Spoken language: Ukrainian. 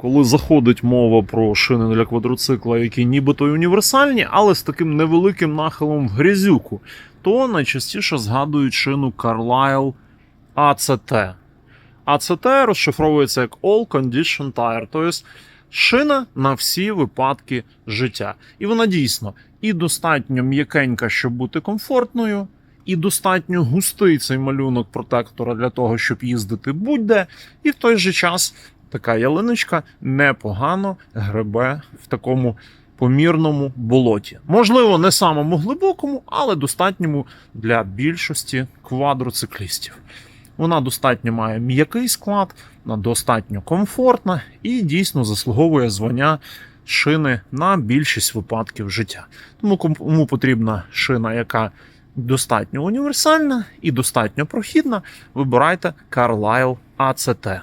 Коли заходить мова про шини для квадроцикла, які нібито й універсальні, але з таким невеликим нахилом в грязюку, то найчастіше згадують шину Carlisle ACT. ACT розшифровується як All Condition Tire, тобто шина на всі випадки життя. І вона дійсно і достатньо м'якенька, щоб бути комфортною, і достатньо густий цей малюнок протектора для того, щоб їздити будь-де, і в той же час така ялиночка непогано гребе в такому помірному болоті. Можливо, не самому глибокому, але достатньому для більшості квадроциклістів. Вона достатньо має м'який склад, вона достатньо комфортна і дійсно заслуговує звання шини на більшість випадків життя. Тому кому потрібна шина, яка достатньо універсальна і достатньо прохідна, вибирайте Carlisle ACT.